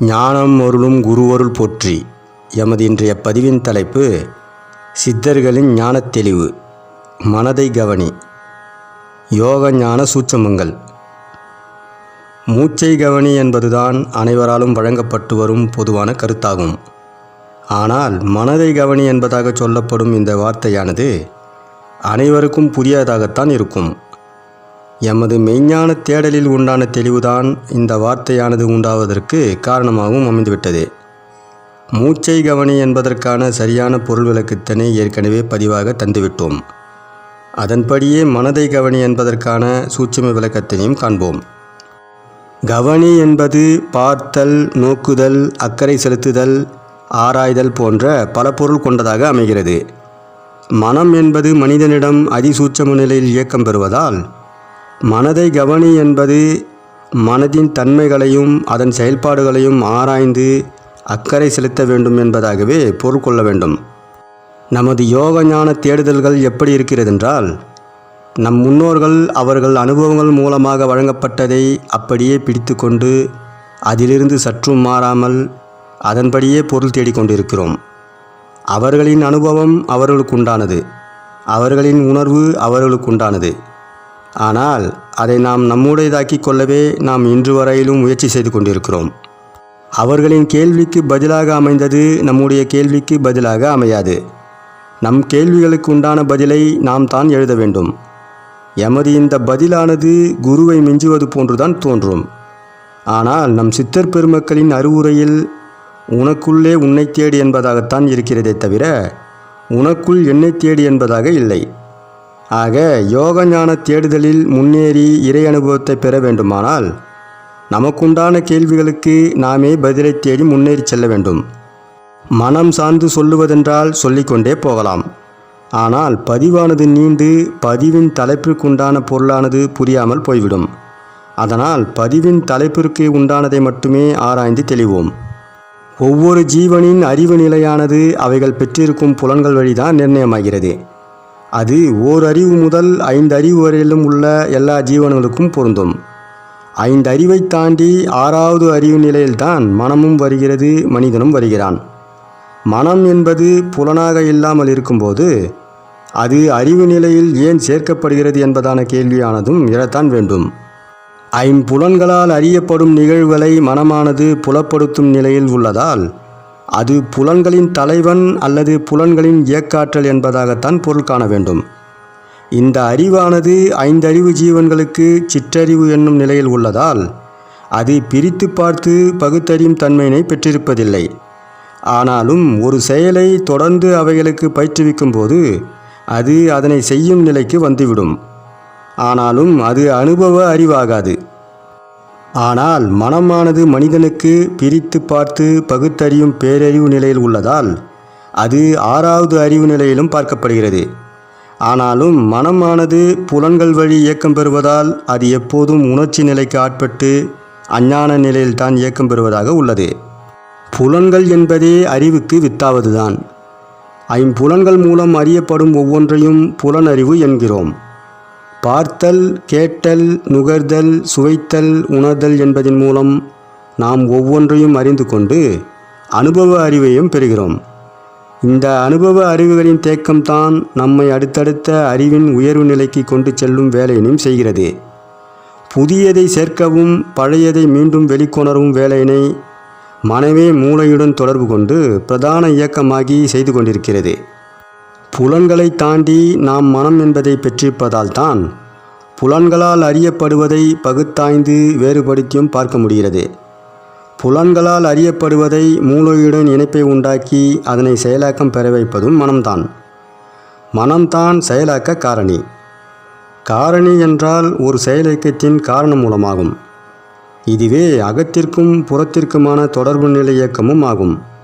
ஞானம் அருளும் குருவருள் போற்றி. எமது இன்றைய பதிவின் தலைப்பு சித்தர்களின் ஞான தெளிவு மனதை கவனி யோக ஞான சூட்சமங்கள். மூச்சை கவனி என்பதுதான் அனைவராலும் வழங்கப்பட்டு வரும் பொதுவான கருத்தாகும். ஆனால் மனதை கவனி என்பதாக சொல்லப்படும் இந்த வார்த்தையானது அனைவருக்கும் புதியதாகத்தான் இருக்கும். எமது மெய்ஞான தேடலில் உண்டான தெளிவுதான் இந்த வார்த்தையானது உண்டாவதற்கு காரணமாகவும் அமைந்துவிட்டது. மூச்சை கவனி என்பதற்கான சரியான பொருள் விளக்கத்தினை ஏற்கனவே பதிவாக தந்துவிட்டோம். அதன்படியே மனதை கவனி என்பதற்கான சூட்சும விளக்கத்தினையும் காண்போம். கவனி என்பது பார்த்தல் நோக்குதல் அக்கறை செலுத்துதல் ஆராய்தல் போன்ற பல பொருள் கொண்டதாக அமைகிறது. மனம் என்பது மனிதனிடம் அதிசூட்சம நிலையில் இயக்கம் பெறுவதால் மனதை கவனி என்பது மனதின் தன்மைகளையும் அதன் செயல்பாடுகளையும் ஆராய்ந்து அக்கறை செலுத்த வேண்டும் என்பதாகவே பொருள் கொள்ள வேண்டும். நமது யோக ஞான தேடுதல்கள் எப்படி இருக்கிறதென்றால் நம் முன்னோர்கள் அவர்கள் அனுபவங்கள் மூலமாக வழங்கப்பட்டதை அப்படியே பிடித்து கொண்டு அதிலிருந்து சற்றும் மாறாமல் அதன்படியே பொருள் தேடிக்கொண்டிருக்கிறோம். அவர்களின் அனுபவம் அவர்களுக்குண்டானது. அவர்களின் உணர்வு அவர்களுக்குண்டானது. ஆனால் அதை நாம் நம்முடையதாக்கிக் கொள்ளவே நாம் இன்று வரையிலும் முயற்சி செய்து கொண்டிருக்கிறோம். அவர்களின் கேள்விக்கு பதிலாக அமைந்தது நம்முடைய கேள்விக்கு பதிலாக அமையாது. நம் கேள்விகளுக்கு உண்டான பதிலை நாம் தான் எழுத வேண்டும். எமது இந்த பதிலானது குருவை மிஞ்சுவது போன்றுதான் தோன்றும். ஆனால் நம் சித்தர் பெருமக்களின் அறிவுரையில் உனக்குள்ளே உன்னை தேடு என்பதாகத்தான் இருக்கிறதே தவிர உனக்குள் என்னை தேடு என்பதாக இல்லை. ஆக யோக ஞான தேடுதலில் முன்னேறி இறை அனுபவத்தை பெற வேண்டுமானால் நமக்குண்டான கேள்விகளுக்கு நாமே பதிலை தேடி முன்னேறி செல்ல வேண்டும். மனம் சார்ந்து சொல்லுவதென்றால் சொல்லிக்கொண்டே போகலாம். ஆனால் பதிவானது நீண்டு பதிவின் தலைப்பிற்குண்டான பொருளானது புரியாமல் போய்விடும். அதனால் பதிவின் தலைப்பிற்கு உண்டானதை மட்டுமே ஆராய்ந்து தெளிவோம். ஒவ்வொரு ஜீவனின் அறிவு நிலையானது அவைகள் பெற்றிருக்கும் புலன்கள் வழிதான் நிர்ணயமாகிறது. அது ஓர் அறிவு முதல் ஐந்து அறிவு வரையிலும் உள்ள எல்லா ஜீவன்களுக்கும் பொருந்தும். ஐந்து அறிவை தாண்டி ஆறாவது அறிவு நிலையில்தான் மனமும் வருகிறது மனிதனும் வருகிறான். மனம் என்பது புலனாக இல்லாமல் இருக்கும்போது அது அறிவு நிலையில் ஏன் சேர்க்கப்படுகிறது என்பதான கேள்வியானதும் எழத்தான் வேண்டும். ஐம்புலன்களால் அறியப்படும் நிகழ்வுகளை மனமானது புலப்படுத்தும் நிலையில் உள்ளதால் அது புலன்களின் தலைவன் அல்லது புலன்களின் இயக்காற்றல் என்பதாகத்தான் பொருள் காண வேண்டும். இந்த அறிவானது ஐந்தறிவு ஜீவன்களுக்கு சிற்றறிவு என்னும் நிலையில் உள்ளதால் அது பிரித்து பார்த்து பகுத்தறியும் தன்மையினை பெற்றிருப்பதில்லை. ஆனாலும் ஒரு செயலை தொடர்ந்து அவைகளுக்கு பயிற்றுவிக்கும் போது அது அதனை செய்யும் நிலைக்கு வந்துவிடும். ஆனாலும் அது அனுபவ அறிவாகாது. ஆனால் மனமானது மனிதனுக்கு பிரித்து பார்த்து பகுத்தறியும் பேரறிவு நிலையில் உள்ளதால் அது ஆறாவது அறிவு நிலையிலும் பார்க்கப்படுகிறது. ஆனாலும் மனமானது புலன்கள் வழி இயக்கம் பெறுவதால் அது எப்போதும் உணர்ச்சி நிலைக்கு ஆட்பட்டு அஞ்ஞான நிலையில்தான் இயக்கம் பெறுவதாக உள்ளது. புலன்கள் என்பதே அறிவுக்கு வித்தாவதுதான். ஐம்புலன்கள் மூலம் அறியப்படும் ஒவ்வொன்றையும் புலனறிவு என்கிறோம். பார்த்தல் கேட்டல் நுகர்தல் சுவைத்தல் உணர்தல் என்பதன் மூலம் நாம் ஒவ்வொன்றையும் அறிந்து கொண்டு அனுபவ அறிவையும் பெறுகிறோம். இந்த அனுபவ அறிவுகளின் தேக்கம்தான் நம்மை அடுத்தடுத்த அறிவின் உயர்வு நிலைக்கு கொண்டு செல்லும் வேலையினையும் செய்கிறது. புதியதை சேர்க்கவும் பழையதை மீண்டும் வெளிக்கொணரும் வேலையினை மனமே மூளையுடன் தொடர்பு கொண்டு பிரதான இயக்கமாகி செய்து கொண்டிருக்கிறது. புலன்களை தாண்டி நாம் மனம் என்பதை பெற்றிருப்பதால் தான் புலன்களால் அறியப்படுவதை பகுத்தாய்ந்து வேறுபடுத்தியும் பார்க்க முடிகிறது. புலன்களால் அறியப்படுவதை மூளையுடன் இணைப்பை உண்டாக்கி அதனை செயலாக்கம் பெற வைப்பதும் மனம்தான். மனம்தான் செயலாக்க காரணி. காரணி என்றால் ஒரு செயலியக்கத்தின் காரணம் மூலமாகும். இதுவே அகத்திற்கும் புறத்திற்குமான தொடர்பு நிலை இயக்கமும் ஆகும்.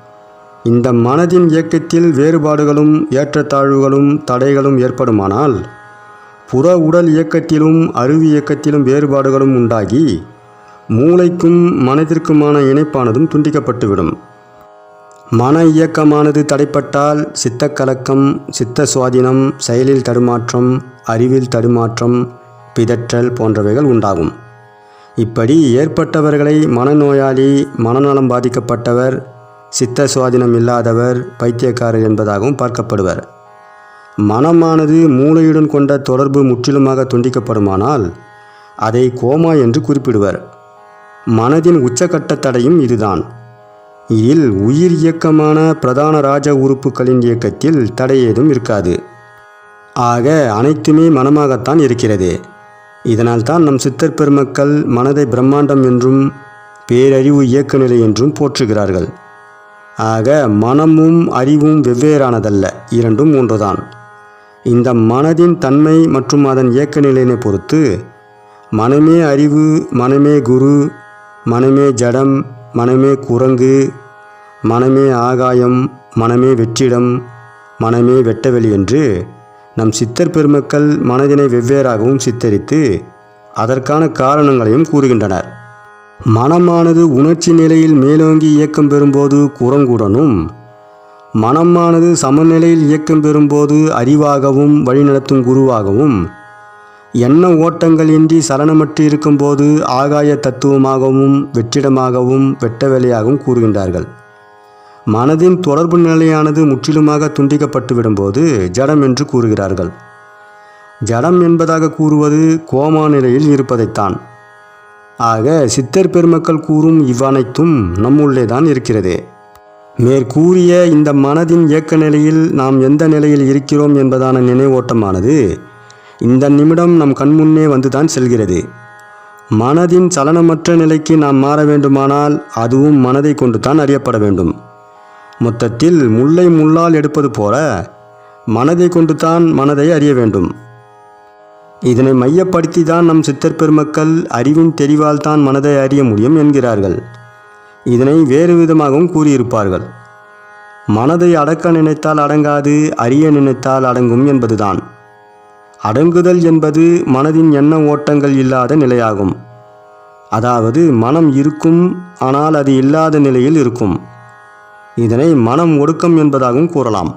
இந்த மனதின் இயக்கத்தில் வேறுபாடுகளும் ஏற்றத்தாழ்வுகளும் தடைகளும் ஏற்படுமானால் புற உடல் இயக்கத்திலும் அருவி இயக்கத்திலும் வேறுபாடுகளும் உண்டாகி மூளைக்கும் மனதிற்குமான இணைப்பானதும் துண்டிக்கப்பட்டுவிடும். மன இயக்கமானது தடைப்பட்டால் சித்தக்கலக்கம் சித்த சுவாதீனம் செயலில் தடுமாற்றம் அறிவில் தடுமாற்றம் பிதற்றல் போன்றவைகள் உண்டாகும். இப்படி ஏற்பட்டவர்களை மனநோயாளி மனநலம் பாதிக்கப்பட்டவர் சித்த சுவாதீனம் இல்லாதவர் பைத்தியக்காரர் என்பதாகவும் பார்க்கப்படுவர். மனமானது மூளையுடன் கொண்ட தொடர்பு முற்றிலுமாக துண்டிக்கப்படுமானால் அதை கோமா என்று குறிப்பிடுவர். மனதின் உச்சக்கட்ட தடையும் இதுதான். இதில் உயிர் இயக்கமான பிரதான ராஜ உறுப்புகளின் இயக்கத்தில் தடை ஏதும் இருக்காது. ஆக அனைத்துமே மனமாகத்தான் இருக்கிறது. இதனால்தான் நம் சித்தர் பெருமக்கள் மனதை பிரம்மாண்டம் என்றும் பேரறிவு இயக்க நிலை என்றும் போற்றுகிறார்கள். ஆக மனமும் அறிவும் வெவ்வேறானதல்ல இரண்டும் ஒன்றுதான். இந்த மனதின் தன்மை மற்றும் அதன் இயக்க நிலையினை பொறுத்து மனமே அறிவு மனமே குரு மனமே ஜடம் மனமே குரங்கு மனமே ஆகாயம் மனமே வெற்றிடம் மனமே வெட்டவெளி என்று நம் சித்தர் பெருமக்கள் மனதினை வெவ்வேறாகவும் சித்தரித்து அதற்கான காரணங்களையும் கூறுகின்றனர். மனமானது உணர்ச்சி நிலையில் மேலோங்கி இயக்கம் பெறும்போது குரங்குடனும் மனமானது சமநிலையில் இயக்கம் பெறும்போது அறிவாகவும் வழிநடத்தும் குருவாகவும் எண்ண ஓட்டங்கள் இன்றி சலனமற்று இருக்கும்போது ஆகாய தத்துவமாகவும் வெற்றிடமாகவும் வெட்ட வேலையாகவும் கூறுகின்றார்கள். மனதின் தொடர்பு நிலையானது முற்றிலுமாக துண்டிக்கப்பட்டு விடும்போது ஜடம் என்று கூறுகிறார்கள். ஜடம் என்பதாக கூறுவது கோமா நிலையில் இருப்பதைத்தான். ஆக சித்தர் பெருமக்கள் கூறும் இவ்வனைத்தும் நம்முள்ளே தான் இருக்கிறது. மேற்கூறிய இந்த மனதின் இயக்க நிலையில் நாம் எந்த நிலையில் இருக்கிறோம் என்பதான நினைவோட்டமானது இந்த நிமிடம் நம் கண்முன்னே வந்துதான் செல்கிறது. மனதின் சலனமற்ற நிலைக்கு நாம் மாற வேண்டுமானால் அதுவும் மனதை கொண்டு தான் அறியப்பட வேண்டும். மொத்தத்தில் முல்லை முள்ளால் எடுப்பது போல மனதை கொண்டு தான் மனதை அறிய வேண்டும். இதனை மையப்படுத்தி தான் நம் சித்தர் பெருமக்கள் அறிவின் தெளிவால் தான் மனதை அறிய முடியும் என்கிறார்கள். இதனை வேறு விதமாகவும் கூறியிருப்பார்கள். மனதை அடக்க நினைத்தால் அடங்காது அறிய நினைத்தால் அடங்கும் என்பதுதான். அடங்குதல் என்பது மனதின் எண்ண ஓட்டங்கள் இல்லாத நிலையாகும். அதாவது மனம் இருக்கும் ஆனால் அது இல்லாத நிலையில் இருக்கும். இதனை மனம் ஒடுக்கம் என்பதாகவும் கூறலாம்.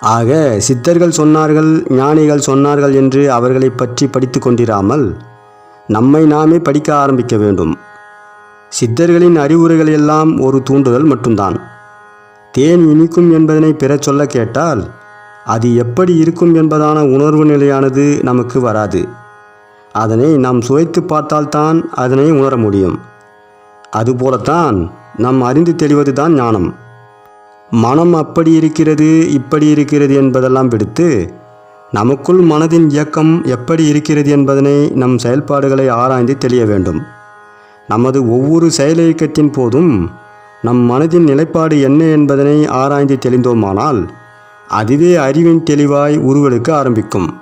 ஆக சித்தர்கள் சொன்னார்கள் ஞானிகள் சொன்னார்கள் என்று அவர்களை பற்றி படித்து கொண்டிராமல் நம்மை நாமே படிக்க ஆரம்பிக்க வேண்டும். சித்தர்களின் அறிவுரைகள் எல்லாம் ஒரு தூண்டுதல் மட்டும்தான். தேன் இனிக்கும் என்பதனை பிறச் சொல்ல கேட்டால் அது எப்படி இருக்கும் என்பதான உணர்வு நிலையானது நமக்கு வராது. அதனை நாம் சுவைத்து பார்த்தால்தான் அதனை உணர முடியும். அதுபோலத்தான் நாம் அறிந்து தெளிவது தான் ஞானம். மனம் அப்படி இருக்கிறது இப்படி இருக்கிறது என்பதெல்லாம் விடுத்து நமக்குள் மனதின் இயக்கம் எப்படி இருக்கிறது என்பதனை நம் செயல்பாடுகளை ஆராய்ந்து தெளிய வேண்டும். நமது ஒவ்வொரு செயல் இயக்கத்தின் போதும் நம் மனதின் நிலைப்பாடு என்ன என்பதனை ஆராய்ந்து தெளிந்தோமானால் அதுவே அறிவின் தெளிவாய் உருவெடுக்க ஆரம்பிக்கும்.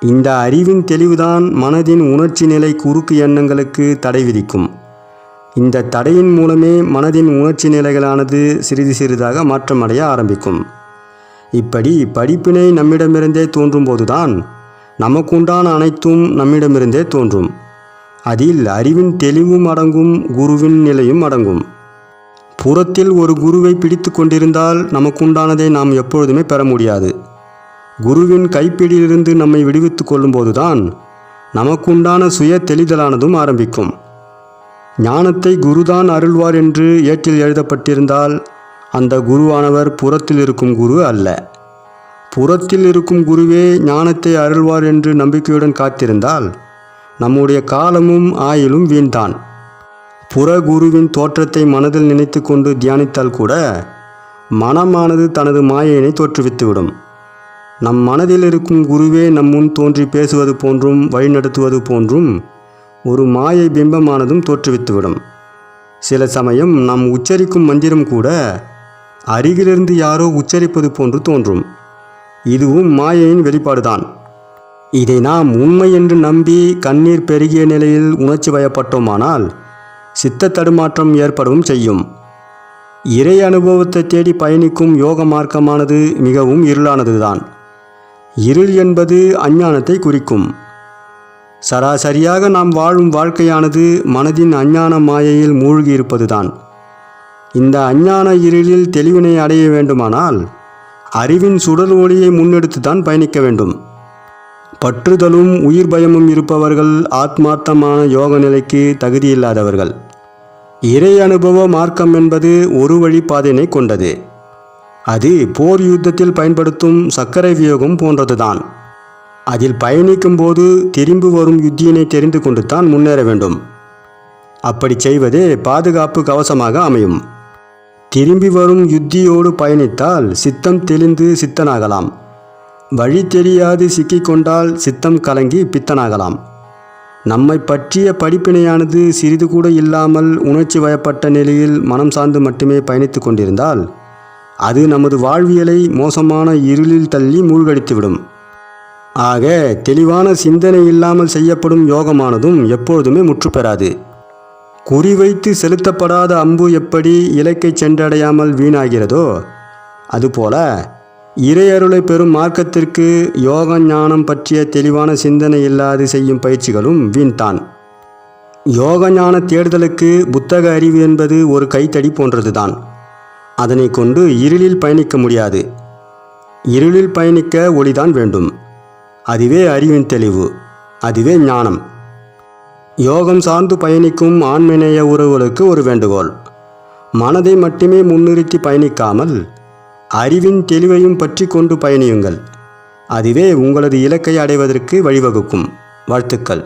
இந்த அறிவின் தெளிவுதான் மனதின் உணர்ச்சி நிலை குறுக்கு எண்ணங்களுக்கு தடை விதிக்கும். இந்த தடையின் மூலமே மனதின் உணர்ச்சி நிலைகளானது சிறிது சிறிதாக மாற்றமடைய ஆரம்பிக்கும். இப்படி படிப்பினை நம்மிடமிருந்தே தோன்றும்போதுதான் நமக்குண்டான அனைத்தும் நம்மிடமிருந்தே தோன்றும். அதில் அறிவின் தெளிவும் அடங்கும் குருவின் நிலையும் அடங்கும். புறத்தில் ஒரு குருவை பிடித்து கொண்டிருந்தால் நமக்குண்டானதை நாம் எப்பொழுதுமே பெற முடியாது. குருவின் கைப்பிடியிலிருந்து நம்மை விடுவித்து கொள்ளும்போதுதான் நமக்குண்டான சுய தெளிதலானதும் ஆரம்பிக்கும். ஞானத்தை குருதான் அருள்வார் என்று ஏட்டில் எழுதப்பட்டிருந்தால் அந்த குருவானவர் புறத்தில் இருக்கும் குரு அல்ல. புறத்தில் இருக்கும் குருவே ஞானத்தை அருள்வார் என்று நம்பிக்கையுடன் காத்திருந்தால் நம்முடைய காலமும் ஆயிலும் வீண்தான். புற குருவின் தோற்றத்தை மனதில் நினைத்து கொண்டு தியானித்தால் கூட மனமானது தனது மாயையினை தோற்றுவித்துவிடும். நம் மனதில் இருக்கும் குருவே நம் முன் தோன்றி பேசுவது போன்றும் வழிநடத்துவது போன்றும் ஒரு மாயை பிம்பமானதும் தோற்றுவித்துவிடும். சில சமயம் நாம் உச்சரிக்கும் மந்திரம் கூட அருகிலிருந்து யாரோ உச்சரிப்பது போன்று தோன்றும். இதுவும் மாயையின் வெளிப்பாடுதான். இதை நாம் உண்மை என்று நம்பி கண்ணீர் பெருகிய நிலையில் உணர்ச்சி வயப்பட்டோமானால் சித்த தடுமாற்றம் ஏற்படவும் செய்யும். இறை அனுபவத்தை தேடி பயணிக்கும் யோக மார்க்கமானது மிகவும் இருளானதுதான். இருள் என்பது அஞ்ஞானத்தை குறிக்கும். சராசரியாக நாம் வாழும் வாழ்க்கையானது மனதின் அஞ்ஞான மாயையில் மூழ்கி இருப்பதுதான் இந்த அஞ்ஞான இருளில் தெளிவினை அடைய வேண்டுமானால் அறிவின் சுடர் ஒளியை முன்னெடுத்துதான் பயணிக்க வேண்டும். பற்றுதலும் உயிர் பயமும் இருப்பவர்கள் ஆத்மார்த்தமான யோக நிலைக்கு தகுதியில்லாதவர்கள். இறை அனுபவ மார்க்கம் என்பது ஒரு வழிபாதையினை கொண்டது. அது போர் யுத்தத்தில் பயன்படுத்தும் சர்க்கரை வியோகம் போன்றதுதான். அதில் பயணிக்கும் போது திரும்பி வரும் யுத்தியினை தெரிந்து கொண்டு தான் முன்னேற வேண்டும். அப்படி செய்வதே பாதுகாப்பு கவசமாக அமையும். திரும்பி வரும் யுத்தியோடு பயணித்தால் சித்தம் தெளிந்து சித்தனாகலாம். வழி தெரியாது சிக்கிக்கொண்டால் சித்தம் கலங்கி பித்தனாகலாம். நம்மை பற்றிய படிப்பினையானது சிறிது கூட இல்லாமல் உணர்ச்சி வயப்பட்ட நிலையில் மனம் சார்ந்து மட்டுமே பயணித்து கொண்டிருந்தால் அது நமது வாழ்வியலை மோசமான இருளில் தள்ளி மூழ்கடித்துவிடும். ஆக தெளிவான சிந்தனை இல்லாமல் செய்யப்படும் யோகமானதும் எப்பொழுதுமே முற்று பெறாது குறிவைத்து செலுத்தப்படாத அம்பு எப்படி இலக்கை சென்றடையாமல் வீணாகிறதோ அதுபோல இறையருளை பெறும் மார்க்கத்திற்கு யோக ஞானம் பற்றிய தெளிவான சிந்தனை இல்லாது செய்யும் பயிற்சிகளும் வீண்தான். யோக ஞான தேடுதலுக்கு புத்தக அறிவு என்பது ஒரு கைத்தடி போன்றதுதான். அதனை கொண்டு இருளில் பயணிக்க முடியாது. இருளில் பயணிக்க ஒளிதான் வேண்டும். அதுவே அறிவின் தெளிவு அதுவே ஞானம். யோகம் சார்ந்து பயணிக்கும் ஆண்மநேய உறவுகளுக்கு ஒரு வேண்டுகோள். மனதை மட்டுமே முன்னிறுத்தி பயணிக்காமல் அறிவின் தெளிவையும் பற்றி கொண்டு பயணியுங்கள். அதுவே உங்களது இலக்கை அடைவதற்கு வழிவகுக்கும். வாழ்த்துக்கள்.